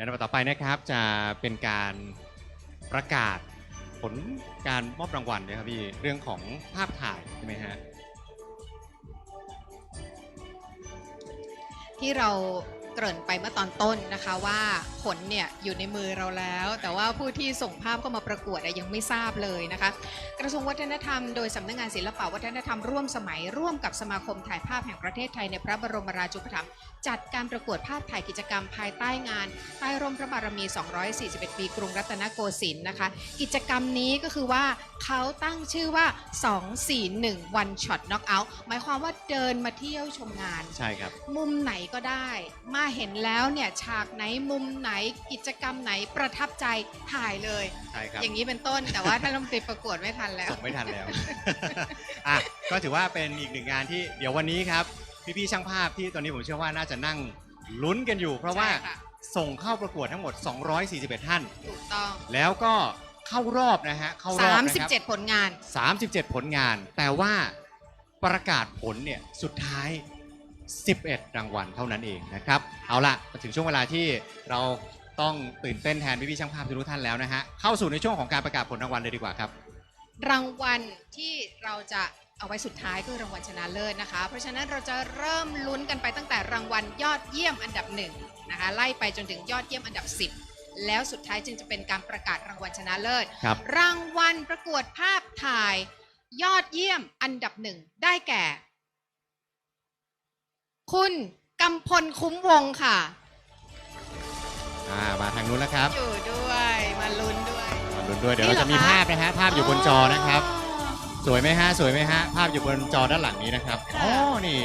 ในลำดับต่อไปนะครับจะเป็นการประกาศผลการมอบรางวัลนะครับพี่เรื่องของภาพถ่ายใช่ไหมฮะที่เรา เกริ่นไปเมื่อตอนต้นนะคะว่าผลเนี่ยอยู่ในมือเราแล้ว แต่ว่าผู้ที่ส่งภาพเข้ามาประกวดอะยังไม่ทราบเลยนะคะ กระทรวงวัฒนธรรมโดยสำนักงานศิลปวัฒนธรรมร่วมสมัยร่วมกับสมาคมถ่ายภาพแห่งประเทศไทยในพระบรมราชูปถัมภ์จัดการประกวดภาพถ่ายกิจกรรมภายใต้งาน ใต้ร่มพระบารมี 241 ปีกรุงรัตนโกสินทร์นะคะ กิจกรรมนี้ก็คือว่าเขาตั้งชื่อว่า 241 One Shot Knockout หมายความว่าเดินมาเที่ยวชมงาน ใช่ครับ มุมไหนก็ได้มาเห็นแล้วเนี่ยฉากไหนมุมไหนกิจกรรมไหนประทับใจถ่ายเลย ใช่ครับอย่างนี้เป็นต้นแต่ว่าท่านรัฐมนตรีประกวดไม่ทันแล้ว ส่งไม่ทันแล้ว อะก็ถือว่าเป็นอีกหนึ่งงานที่เดี๋ยววันนี้ครับ พี่ๆช่างภาพที่ตอนนี้ผมเชื่อว่าน่าจะนั่งลุ้นกันอยู่ เพราะว่าใช่ค่ะ ส่งเข้าประกวดทั้งหมด 241 ท่าน ถูกต้อง แล้วก็เข้ารอบนะฮะเข้ารอบนะครับ 37 ผลงาน 37 ผลงาน แต่ว่าประกาศผลเนี่ยสุดท้าย 11 รางวัลเท่านั้นเองนะครับ เอาละมาถึงช่วงเวลาที่เราต้องตื่นเต้นแทนพี่ๆช่างภาพทุกท่านแล้วนะฮะ เข้าสู่ในช่วงของการประกาศผลรางวัลเลยดีกว่าครับ รางวัลที่เราจะเอาไว้สุดท้ายคือรางวัลชนะเลิศนะคะ เพราะฉะนั้นเราจะเริ่มลุ้นกันไปตั้งแต่รางวัลยอดเยี่ยมอันดับหนึ่งนะคะไล่ไปจนถึงยอดเยี่ยมอันดับ 10 แล้วสุดท้ายจึงจะเป็นการประกาศรางวัลชนะเลิศครับ รางวัลประกวดภาพถ่าย ยอดเยี่ยมอันดับหนึ่งได้แก่ คุณกำพลคุ้มวงค่ะ อ่ามาทางนู้นแล้วครับอยู่ด้วยมาลุ้นด้วย มาลุ้นด้วยเดี๋ยวนี่เราเหรอจะมีคะ ภาพนะฮะภาพอยู่บนจอนะครับ สวยไหมฮะสวยไหมฮะภาพอยู่บนจอด้านหลังนี้นะครับอ๋อนี่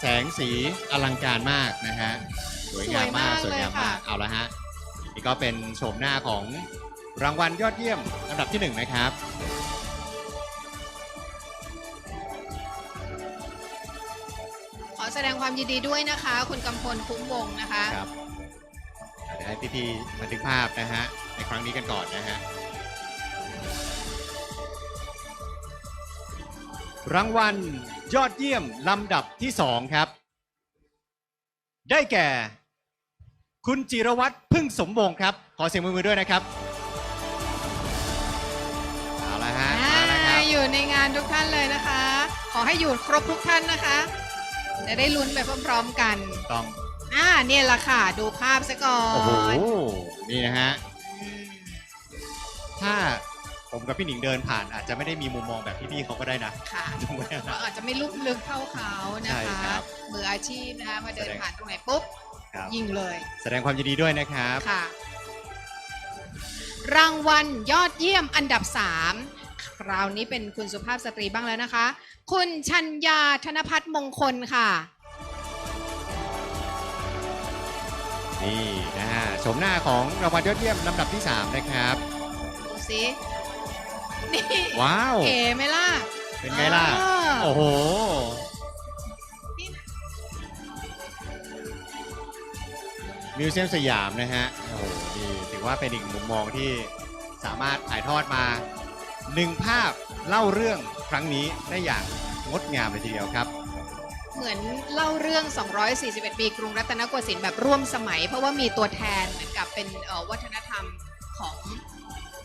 แสงสีอลังการมากนะฮะสวยงามมากสวยงามมากเอาละฮะนี่ก็เป็นโฉมหน้าของรางวัลยอดเยี่ยมลำดับที่หนึ่งนะครับ แสดงความยินดีด้วยนะคะ คุณกำพลคุ้มวงนะคะ ครับเดี๋ยวให้พี่ๆบันทึกภาพนะฮะในครั้งนี้กันก่อนนะฮะรางวัลยอดเยี่ยมลำดับที่สองครับ ได้แก่ คุณจิรวัตรพึ่งสมวงศ์ครับ ขอเสียงมือๆด้วยนะครับเอาละฮะมาแล้วครับ อยู่ในงานทุกท่านเลยนะคะ ขอให้อยู่ครบทุกท่านนะคะ จะได้ลุ้นไปพร้อมๆกันต้องอ่าเนี่ยแหละค่ะ ดูภาพซะก่อโอ้โหนนี่นะฮะอืมถ้าผมกับพี่หนิงเดินผ่านอาจจะไม่ได้มีมุมมองแบบพี่ๆเขาก็ได้นะค่ะถูกไหมฮะเราอาจจะไม่ลุกลึกเท่าเขานะใช่คะครับมืออาชีพนะคะมาเดินแสดงผ่านตรงไหนปุ๊บครับยิงเลย แสดงความยินดีด้วยนะครับ ค่ะ รางวัลยอดเยี่ยมอันดับ 3 คราวนี้เป็นคุณสุภาพสตรีบ้างแล้วนะคะ คุณชัญญาธนพัฒน์มงคลค่ะ นี่นะฮะชมหน้าของรางวัลยอดเยี่ยมลำดับที่ 3 นะครับ ดูสินี่ว้าว เก๋ไหมล่ะเป็นไงล่ะอ่าโอ้โหนี่นะมิวเซียมสยามนะฮะ โอ้โหนี่ถือว่าเป็นอีกมุมมองที่สามารถถ่ายทอดมา หนึ่งภาพเล่าเรื่องครั้งนี้ได้อย่างงดงามเลยทีเดียวครับ เหมือนเล่าเรื่อง 241 ปีกรุงรัตนโกสินทร์แบบร่วมสมัย เพราะว่ามีตัวแทนเหมือนกับเป็นเอ่อวัฒนธรรมของ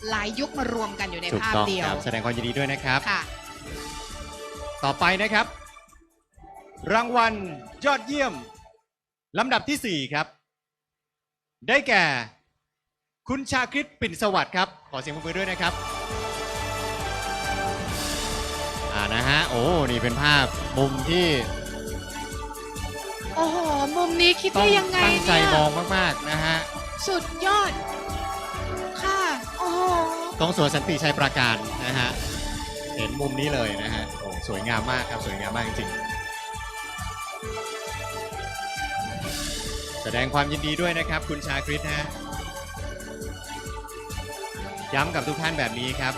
หลายยุคมารวมกันอยู่ในถูกภาพต้องเดียควรับ แสดงความยินดีด้วยนะครับ ค่ะ ต่อไปนะครับ รางวัลยอดเยี่ยม ลำดับที่4 ครับ ได้แก่ คุณชาคริตปิ่นสวัสดิ์ครับ ขอเสียงปรบมือด้วยนะครับ นะฮะ โอ้ นี่เป็นภาพมุมที่โอ้โห มุมนี้คิดต้อได้งยังไงตั้งใจเนี่ยมองมากๆนะฮะ สุดยอด ค่ะ โอ้โห ตรงสวนสันติชัยปราการนะฮะ เห็นมุมนี้เลยนะฮะโอ้สวยงามมากครับ สวยงามมากจริงๆ แสดงความยินดีด้วยนะครับ คุณชาคริตนะฮะ ย้ำกับทุกท่านแบบนี้ครับ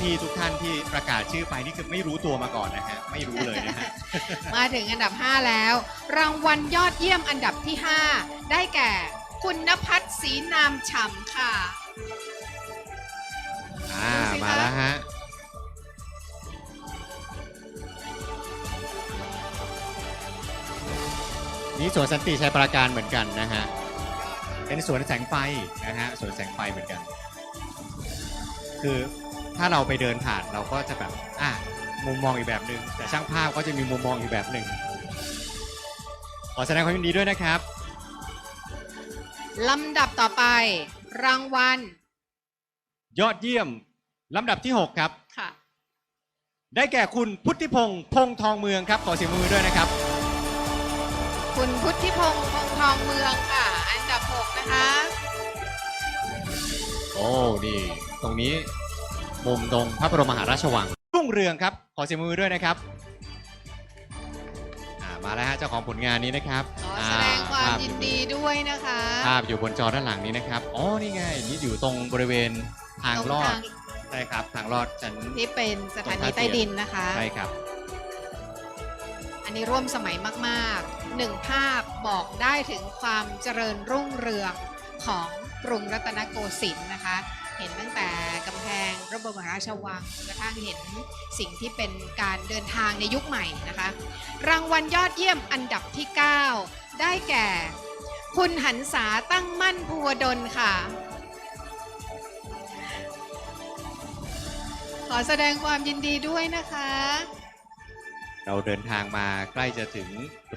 พี่ๆทุกท่านที่ประกาศชื่อไปนี่คือไม่รู้ตัวมาก่อนนะฮะไม่รู้เลยนะฮะ มาถึงอันดับ 5 แล้ว รางวัลยอดเยี่ยมอันดับที่ 5 ได้แก่ คุณนภัสศรีนามฉ่ำค่ะ อ่า ดูสิคะ มาแล้วฮะ นี่สวนสันติชัยปราการเหมือนกันนะฮะ เป็นสวนแสงไฟนะฮะ สวนแสงไฟเหมือนกัน คือ ถ้าเราไปเดินผ่านเราก็จะแบบอะมุมมองอีกแบบหนึ่งแต่ช่างภาพก็จะมีมุมมองอีกแบบหนึ่งขอแสดงความยินดีด้วยนะครับ ลำดับต่อไป รางวัลยอดเยี่ยม ลำดับที่ 6 ครับ ค่ะ ได้แก่คุณพุทธิพงศ์พงษ์ทองเมืองครับ ขอเสียงมือด้วยนะครับ คุณพุทธิพงศ์พงษ์ทองเมืองค่ะ อันดับ 6 นะคะ โอ้ นี่ ตรงนี้ มุมตรงพระบรมมหาราชวัง รุ่งเรืองครับ ขอเสียงมือด้วยนะครับอ่ามาแล้วฮะเจ้าของผลงานนี้นะครับขอแสดงความอ่ภพอยินดีด้วยนะคะภาพอยู่บนจอด้านหลังนี้นะครับ อ๋อ นี่ไง นี่อยู่ตรงบริเวณทางตรงลอดทางใช่ครับ ทางลอดชั้น ที่เป็นสถานีตรงท่าเตียนใต้ดินนะคะ ใช่ครับ อันนี้ร่วมสมัยมากๆหนึ่งภาพบอกได้ถึงความเจริญรุ่งเรืองของกรุงรัตนโกสินทร์นะคะ เห็นตั้งแต่กำแพงพระบรมราชวังกระทั่งเห็นสิ่งที่เป็นการเดินทางในยุคใหม่นะคะ รางวัลยอดเยี่ยมอันดับที่ 9 ได้แก่ คุณหันษาตั้งมั่นภูวดลค่ะ ขอแสดงความยินดีด้วยนะคะ เราเดินทางมาใกล้จะถึง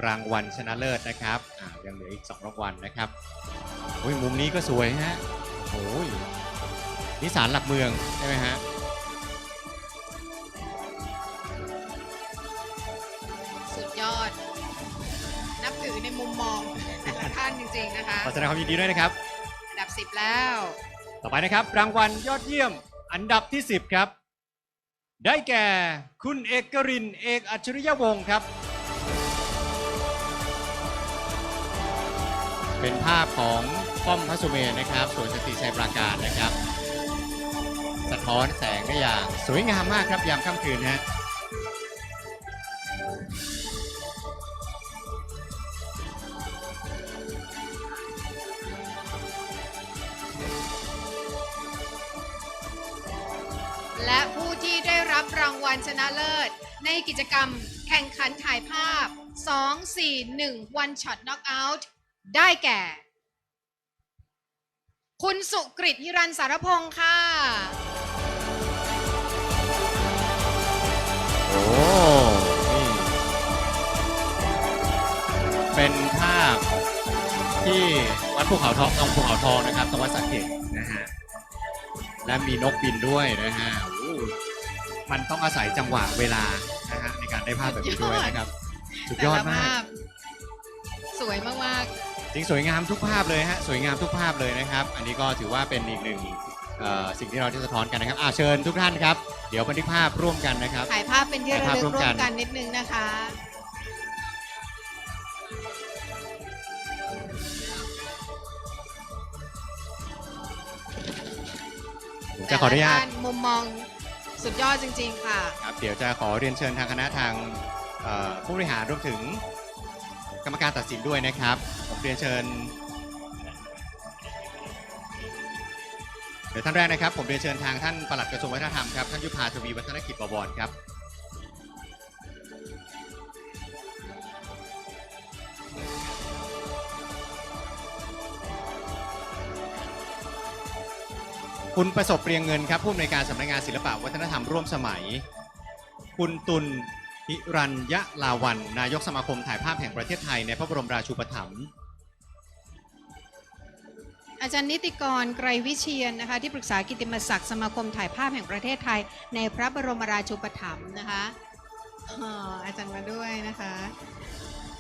รางวัลชนะเลิศนะครับ อ่ายังเหลืออีก 2 รางวัลนะครับโอ้ยมุมนี้ก็สวยฮะโอ้ย นี่ศาลหลักเมืองใช่ไหมฮะสุดยอด นับถือในมุมมองแต่ละท่านจริงๆนะคะขอแสดงความยินดีด้วยนะครับ อันดับ 10 แล้ว ต่อไปนะครับ รางวัลยอดเยี่ยมอันดับที่ 10 ครับ ได้แก่คุณเอกรินเอกอัจฉริยวงศ์ครับ เป็นภาพของป้อมพระสุเมนนะครับสวนสตรีชัยปราการนะครับสะ ท้อนแสงได้อย่างสวยงามมากครับยามค่ำคืนฮะและผู้ที่ได้รับรางวัลชนะเลิศ ในกิจกรรมแข่งขันถ่ายภาพ 2 4 1 One Shot Knockout ได้แก่ คุณสุกริตฮิรันสารพงศ์ค่ะ เป็นภาพที่วัดภูเขาทองตรงภูเขาทองนะครับตรงวัดสักเกตนะฮะและมีนกบินด้วยนะฮะโอ้มันต้องอาศัยจังหวะเวลานะฮะในการได้ภาพแบบนี้ด้วยนะครับสุดยอดแต่ละมากภพสวยมากจริงสวยงามทุกภาพเลยฮะสวยงามทุกภาพเลยนะครับ อันนี้ก็ถือว่าเป็นอีกหนึ่งเอ่อสิ่งที่เราที่สะท้อนกันนะครับอ่าเชิญทุกท่านครับ เดี๋ยวบันทึกภาพร่วมกันนะครับๆถ่ายภาพเป็นที่ระลึกถ่ายภาพร่ร่ววมกัมนกันนิดนึงนะคะ ผมจะขออนุญาต แต่ละท่นมุมมองสุดยอดจริง ๆ ค่ะ ครับเดี๋ยวจะขอเรียนเชิญทางคณะทางเอ่อผู้บริหารรวมถึงกรรมการตัดสินด้วยนะครับผมเรียนเชิญเดี๋ยวท่านแรกนะครับ ผมเรียนเชิญทางท่านปลัดกระทรวงวัฒนธรรมครับท่านยุพาทวีวัฒนกิจบวรครับ คุณประสบเปรียงเงินครับผู้อำนวยการสำนักงานศิลปวัฒนธรรมร่วมสมัย คุณตุลหิรัญยะลาวัน นายกสมาคมถ่ายภาพแห่งประเทศไทยในพระบรมราชูปถัมภ์อาจารย์นิติกรไกรวิเชียนนะคะที่ปรึกษากิติมศักดิ์สมาคมถ่ายภาพแห่งประเทศไทย ในพระบรมราชูปถัมภ์นะคะอออาจารย์มาด้วยนะคะ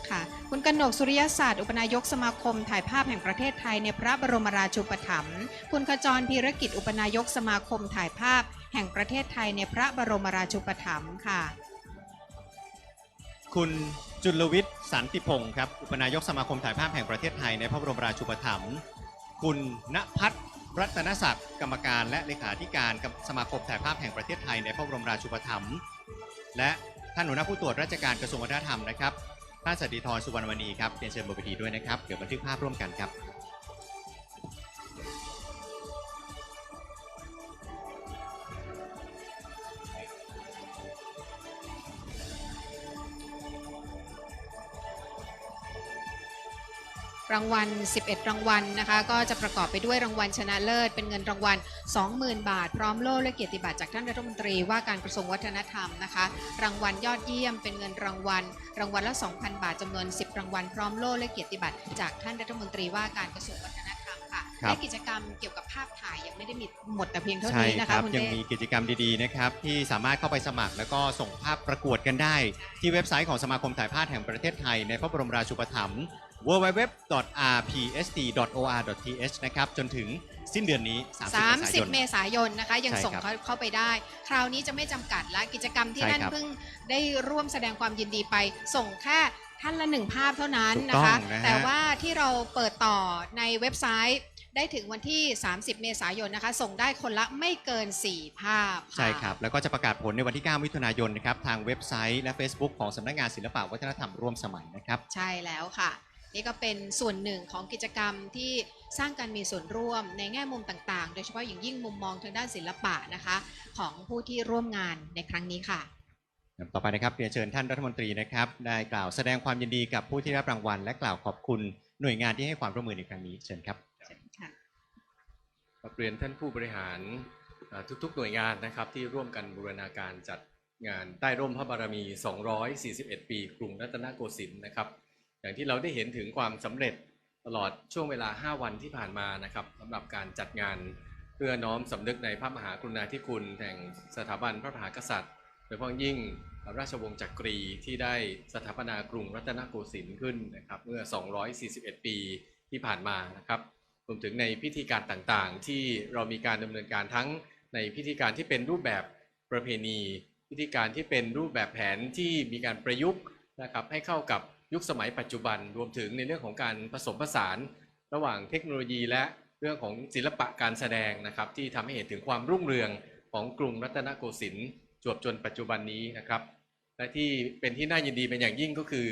ค่ะ คุณกนกสุริยศาสตร์ อุปนายกสมาคม ถ่ายภาพแห่งประเทศไทยในพระบรมราชูปถัมภ์คุณขจรพีรกิจ อุปนายกสมาคม ถ่ายภาพแห่งประเทศไทยในพระบรมราชูปถัมภ์ค่ะ คุณจุลวิทย์สันติพงศ์ครับ อุปนายกสมาคมถ่ายภาพแห่งประเทศไทยในพระบรมราชูปถัมภ์คุณณพัฒน์รัตนศักดิ์กรรมการและเลขาธิการสมาคมถ่ายภาพแห่งประเทศไทยในพระบรมราชูปถัมภ์และท่านหัวหน้าผู้ตรวจราชการกระทรวงวัฒนธรรมนะครับ ท่านสติธรสุวรรณวณีครับเรียนเชิญบนเวทีด้วยนะครับ เดี๋ยวบันทึกภาพร่วมกันครับ รรางวัล 11 รางวัลนะคะ ก็จะประกอบไปด้วยรางวัลชนะเลิศ เป็นเงินรางวัล 20,000 บาท พร้อมโล่และเกียรติบัตรจากท่านรัฐมนตรีว่าการกระทรวงวัฒนธรรมนะคะ รางวัลยอดเยี่ยม เป็นเงินรางวัล รางวัลละ 2,000 บาทจำนวน 10 รางวัล พร้อมโล่และเกียรติบัตรจากท่านรัฐมนตรีว่าการกระทรวงวัฒนธรรมค่ะ ครับ และกิจกรรมเกี่ยวกับภาพถ่ายยังไม่ได้มีหมดแต่เพียงเท่าใช่นี้นะคคะรับคุณยังเต้ มีกิจกรรมดีๆนะครับที่สามารถเข้าไปสมัคร แล้วก็ส่งภาพประกวดกันได้ ที่เว็บไซต์ของสมาคมถ่ายภาพแห่งประเทศไทย ในพระบรมราชูปถัมภ์ www.rpsd.or.th นะครับจนถึงสิ้นเดือนนี้ 30เมษายน30เมษายนนะคะ ยังใช่ส่งครับเข้าเข้าไปได้ คราวนี้จะไม่จำกัดและกิจกรรมที่ใช่ท่านครับเพิ่งได้ร่วมแสดงความยินดีไป ส่งแค่ท่านละหนึ่งภาพเท่านั้นถูกนะต้คะองนะฮะ แต่ว่าที่เราเปิดต่อในเว็บไซต์ได้ถึงวันที่ 30 เมษายนนะคะ ส่งได้คนละไม่เกิน 4 ภาพะ ใช่ครับ แล้วก็จะประกาศผลในวันที่ 9 มิถุนายนนะครับ ทางเว็บไซต์และ Facebook ของสำนักงานศิลปวัฒนธรรมร่วมสมัยนะครับ ใช่แล้วค่ะ นี่ก็เป็นส่วนหนึ่งของกิจกรรมที่สร้างการมีส่วนร่วมในแง่มุมต่างๆ โดยเฉพาะอย่างยิ่งมุมมองทางด้านศิลปะนะคะของผู้ที่ร่วมงานในครั้งนี้ค่ะ ต่อไปนะครับเรียนเชิญท่านรัฐมนตรีนะครับ ได้กล่าวแสดงความยินดีกับผู้ที่ได้รับรางวัล และกล่าวขอบคุณหน่วยงานที่ให้ความร่วมมือในครั้งนี้เชิญครับค่ะกราบเรียนท่านผู้บริหารเอ่อทุกๆ หน่วยงานนะครับที่ร่วมกันบูรณาการจัดงานใต้ร่มพระบารมี 241 ปี กรุงรัตนโกสินทร์นะครับ อย่างที่เราได้เห็นถึงความสำเร็จตลอดช่วงเวลา 5 วันที่ผ่านมานะครับสำหรับการจัดงานเพื่อน้อมสำนึกในพระมหากรุณาธิคุณแห่งสถาบันพระมหากษัตริย์โดยเฉพาะยิ่งราชวงศ์จักรีที่ได้สถาปนากรุงรัตนโกสินทร์ขึ้นนะครับเมื่อ 241 ปีที่ผ่านมานะครับรวมถึงในพิธีการต่างๆ ที่เรามีการดำเนินการทั้งในพิธีการที่เป็นรูปแบบประเพณี พิธีการที่เป็นรูปแบบแผนที่มีการประยุกต์นะครับให้เข้ากับ ยุคสมัยปัจจุบันรวมถึงในเรื่องของการผสมผสาน ระหว่างเทคโนโลยีและเรื่องของศิลปะการแสดงนะครับ ที่ทำให้เห็นถึงความรุ่งเรืองของกรุงรัตนโกสินทร์จวบจนปัจจุบันนี้นะครับ และที่เป็นที่น่ายินดีเป็นอย่างยิ่งก็คือ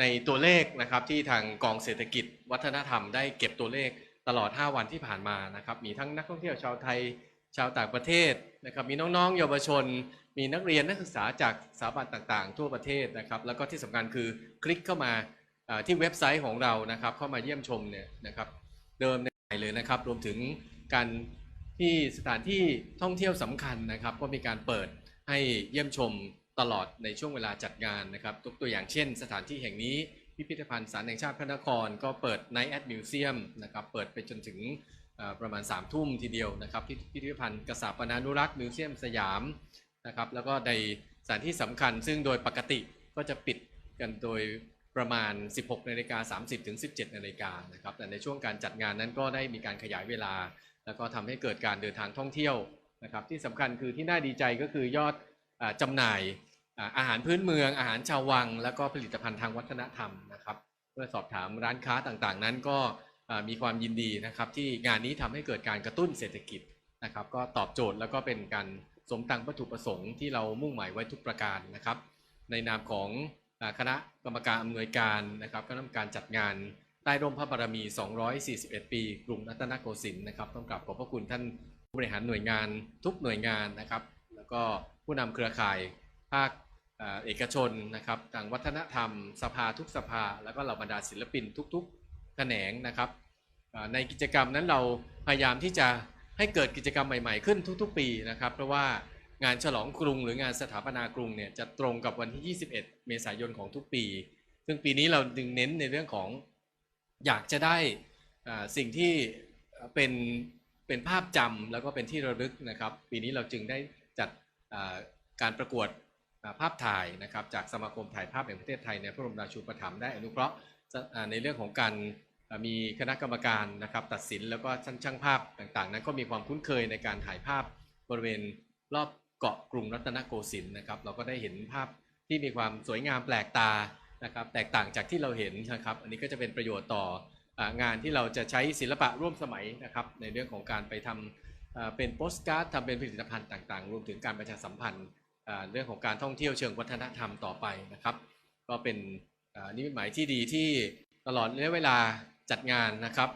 ในตัวเลขนะครับที่ทางกองเศรษฐกิจ วัฒนธรรมได้เก็บตัวเลขตลอด 5 วันที่ผ่านมานะครับ มีทั้งนักท่องเที่ยวชาวไทย ชาวต่างประเทศนะครับมีน้องๆ เยาวชน มีนักเรียนนักศึกษาจากสถาบันต่างๆ ทั่วประเทศนะครับแล้วก็ที่สำคัญคือคลิกเข้ามาที่เว็บไซต์ของเรานะครับเข้ามาเยี่ยมชมเนี่ยนะครับเดิมในเลยนะครับรวมถึงการที่สถานที่ท่องเที่ยวสำคัญนะครับ ก็มีการเปิดให้เยี่ยมชมตลอดในช่วงเวลาจัดงานนะครับยกตัวอย่างเช่น สถานที่แห่งนี้พิพิธภัณฑ์สารแห่งชาติพระนคร ก็เปิด Night at Museum นะครับเปิดไปจนถึง ประมาณ3ามทุ่มทีเดียวนะครับที่พิพิธภัณฑ์กษาปนานุรักษ์มิวเซียมสยามนะครับแล้วก็ในสถานที่สำคัญซึ่งโดยปกติก็จะปิดกันโดยประมาณ 16นาฬิกา30ถึง17นาฬิกานะครับแต่ในช่วงการจัดงานนั้นก็ได้มีการขยายเวลา แล้วก็ทำให้เกิดการเดินทางท่องเที่ยวนะครับที่สำคัญคือที่น่าดีใจก็คือยอดอาจำหน่ายอาหารพื้นเมือง อาหารชาววัง แล้วก็ผลิตภัณฑ์ทางวัฒนธรรมนะครับเพื่อสอบถามร้านค้าต่างๆ นั้นก็ มีความยินดีนะครับที่งานนี้ทำให้เกิดการกระตุ้นเศรษฐกิจนะครับ ก็ตอบโจทย์แล้วก็เป็นการสมตังวัตถุประสงค์ที่เรามุ่งหมายไว้ทุกประการนะครับ ในนามของคณะกรรมการอำนวยการนะครับคณะกรรมการจัดงานใต้ร่มพระบารมี 241 ปีกรุงรัตนโกสินทร์นะครับ ต้องกราบขอบพระคุณท่านผู้บริหารหน่วยงานทุกหน่วยงานนะครับ แล้วก็ผู้นำเครือข่ายภาคเอ่อเอกชนนะครับทางวัฒนธรรม สภาทุกสภา แล้วก็เหล่าบรรดาศิลปินทุก ๆ แขนงนะครับในกิจกรรมนั้นเราพยายามที่จะให้เกิดกิจกรรมใหม่ ๆ ขึ้นทุก ๆ ปีนะครับ เพราะว่างานฉลองกรุงหรืองานสถาปนากรุงเนี่ยจะตรงกับวันที่ 21 เมษายนของทุกปี ซึ่งปีนี้เราดึงเน้นในเรื่องของอยากจะได้สิ่งที่เป็นเป็นภาพจำแล้วก็เป็นที่ระลึกนะครับ ปีนี้เราจึงได้จัดการประกวดภาพถ่ายนะครับจากสมาคมถ่ายภาพแห่งประเทศไทยในพระบรมราชูปถัมภ์ได้อนุเคราะห์ในเรื่องของการ มีคณะกรรมการนะครับตัดสินแล้วก็ช่างช่างภาพต่างๆ นั้นก็มีความคุ้นเคยในการถ่ายภาพบริเวณรอบเกาะกรุงรัตนโกสินทร์นะครับ เราก็ได้เห็นภาพที่มีความสวยงามแปลกตานะครับ แตกต่างจากที่เราเห็นนะครับ อันนี้ก็จะเป็นประโยชน์ต่อองานที่เราจะใช้ศิลปะร่วมสมัยนะครับ ในเรื่องของการไปทำอ่าเป็นโปสการ์ดทำเป็นผลิตภัณฑ์ต่างๆ รวมถึงการประชาสัมพันธ์เรื่องของการท่องเที่ยวเชิงวัฒนธรรมต่อไปนะครับ ก็เป็นนิมิตหมายที่ดีที่ตลอดระยะเวลา จัดงานนะครับ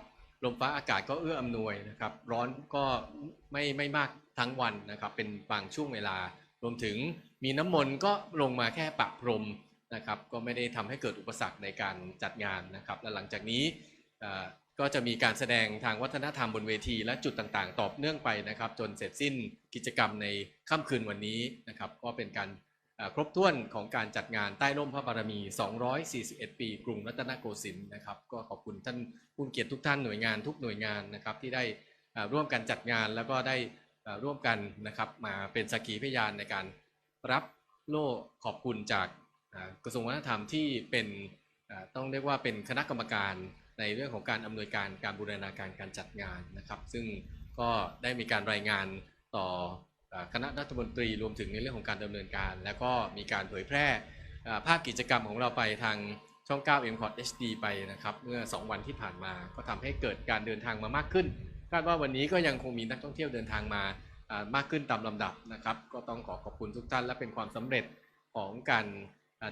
ลมฟ้าอากาศก็เอื้ออำนวยนะครับ ร้อนก็ไม่ไม่มากทั้งวันนะครับ เป็นบางช่วงเวลา รวมถึงมีน้ำมนต์ก็ลงมาแค่ปะพรมนะครับ ก็ไม่ได้ทำให้เกิดอุปสรรคในการจัดงานนะครับ และหลังจากนี้ก็จะมีการแสดงทางวัฒนธรรมบนเวทีและจุดต่างๆ ตอบเนื่องไปนะครับ จนเสร็จสิ้นกิจกรรมในค่ำคืนวันนี้นะครับ ก็เป็นการ ครบถ้วนของการจัดงานใต้ร่มพระบารมี 241 ปี กรุงรัตนโกสินทร์นะครับ ก็ขอบคุณท่านผู้เกียรติทุกท่านหน่วยงานทุกหน่วยงานนะครับที่ได้ร่วมกันจัดงานแล้วก็ได้ร่วมกันนะครับมาเป็นสักขีพยานในการรับโล่ขอบคุณจากกระทรวงวัฒนธรรมที่เป็นต้องเรียกว่าเป็นคณะกรรมการในเรื่องของการอำนวยการการบูรณาการการจัดงานนะครับ ซึ่งก็ได้มีการรายงานต่อ คณะรัฐมนตรีรวมถึงในเรื่องของการดำเนินการ แล้วก็มีการเผยแพร่ภาพกิจกรรมของเราไปทางช่อง 9 m c o t HD ไปนะครับเมื่อ 2 วันที่ผ่านมาก็ทำให้เกิดการเดินทางมามากขึ้นคาดว่าวันนี้ก็ยังคงมีนักท่องเที่ยวเดินทางมามากขึ้นตามลำดับนะครับ ก็ต้องขอขอบคุณทุกท่านและเป็นความสำเร็จของการ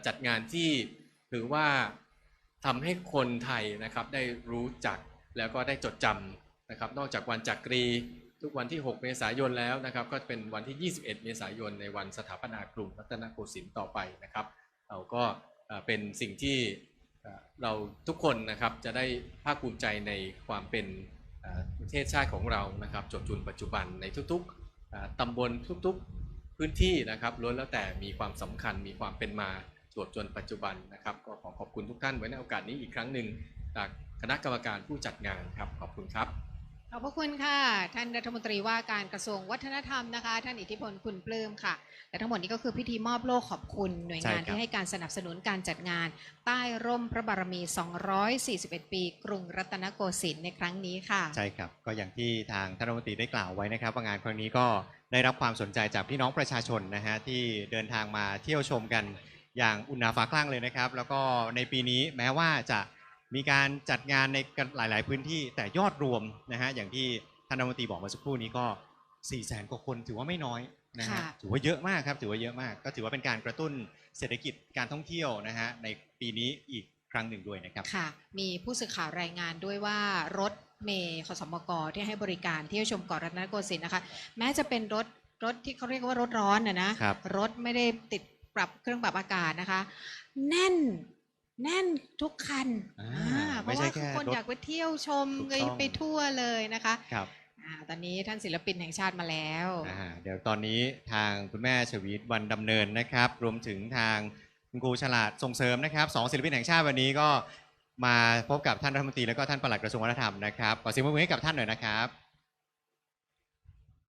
จัดงานที่ถือว่าทำให้คนไทยนะครับได้รู้จักแล้วก็ได้จดจำนะครับ นอกจากวันจักรี ทุกวันที่ 6 เมษายนแล้วนะครับ ก็เป็นวันที่ 21 เมษายนในวันสถาปนากรุงรัตนโกสินทร์ต่อไปนะครับ เราก็เป็นสิ่งที่เราทุกคนนะครับจะได้ภาคภูมิใจในความเป็นประเทศชาติของเรานะครับจนจุนปัจจุบันในทุกๆตำบลทุกๆพื้นที่นะครับล้วนแล้วแต่มีความสำคัญมีความเป็นมาจวบจนปัจจุบันนะครับ ก็ขอขอบคุณทุกท่านไว้ในโอกาสนี้อีกครั้งหนึ่งจากคณะกรรมการผู้จัดงานครับขอบคุณครับ ขอบพระคุณค่ะ ท่านรัฐมนตรีว่าการกระทรวงวัฒนธรรมนะคะ ท่านอิทธิพลคุณปลื้มค่ะ และทั้งหมดนี้ก็คือพิธีมอบโล่ขอบคุณหน่วยงานใช่ครับ ที่ให้การสนับสนุนการจัดงาน ใต้ร่มพระบารมี 241 ปี กรุงรัตนโกสินทร์ในครั้งนี้ค่ะ ใช่ครับ ก็อย่างที่ทางท่านรัฐมนตรีได้กล่าวไว้นะครับว่างานครั้งนี้ก็ได้รับความสนใจจากพี่น้องประชาชนนะฮะที่เดินทางมาเที่ยวชมกันอย่างอุ่นหนาฟ้าคลั่งเลยนะครับ แล้วก็ในปีนี้แม้ว่าจะ มีการจัดงานในกันหลาย ๆ พื้นที่แต่ยอดรวมนะฮะอย่างที่ท่านรัฐมนตรีบอกเมื่อสักครู่นี้ก็4ี่แสนกว่าคนถือว่าไม่น้อยนะฮะค่ะ ถือว่าเยอะมากครับถือว่าเยอะมาก ก็ถือว่าเป็นการกระตุ้นเศรษฐกิจการท่องเที่ยวนะฮะในปีนี้อีกครั้งหนึ่งด้วยนะครับ ค่ะ มีผู้สื่อข่าวรายงานด้วยว่ารถเมย์ขสมกที่ให้บริการเที่ยวชมเกาะรัตนโกสินทร์นะคะ แม้จะเป็นรถรถที่เขาเรียกว่ารถร้อนนะนะครับ รถไม่ได้ติดปรับเครื่องปรับอากาศนะคะ แน่น แน่นทุกคันอ่าอ่าเพไม่ราะใช่ว่าแค่คนรถอยากไปเที่ยวชมถูกไปต้อง ไปทั่วเลยนะคะครับอ่าตอนนี้ท่านศิลปินแห่งชาติมาแล้ว อ่าเดี๋ยวตอนนี้ทางคุณแม่ชวีตวันดำเนินนะครับ รวมถึงทางคุณครูฉลาดส่งเสริมนะครับสองศิลปินแห่งชาติวันนี้ก็มาพบกับท่านรัฐมนตรีแล้วก็ท่านปลัดกระทรวงวัฒนธรรมนะครับขอเสียงปรบมือให้กับท่านหน่อยนะครับ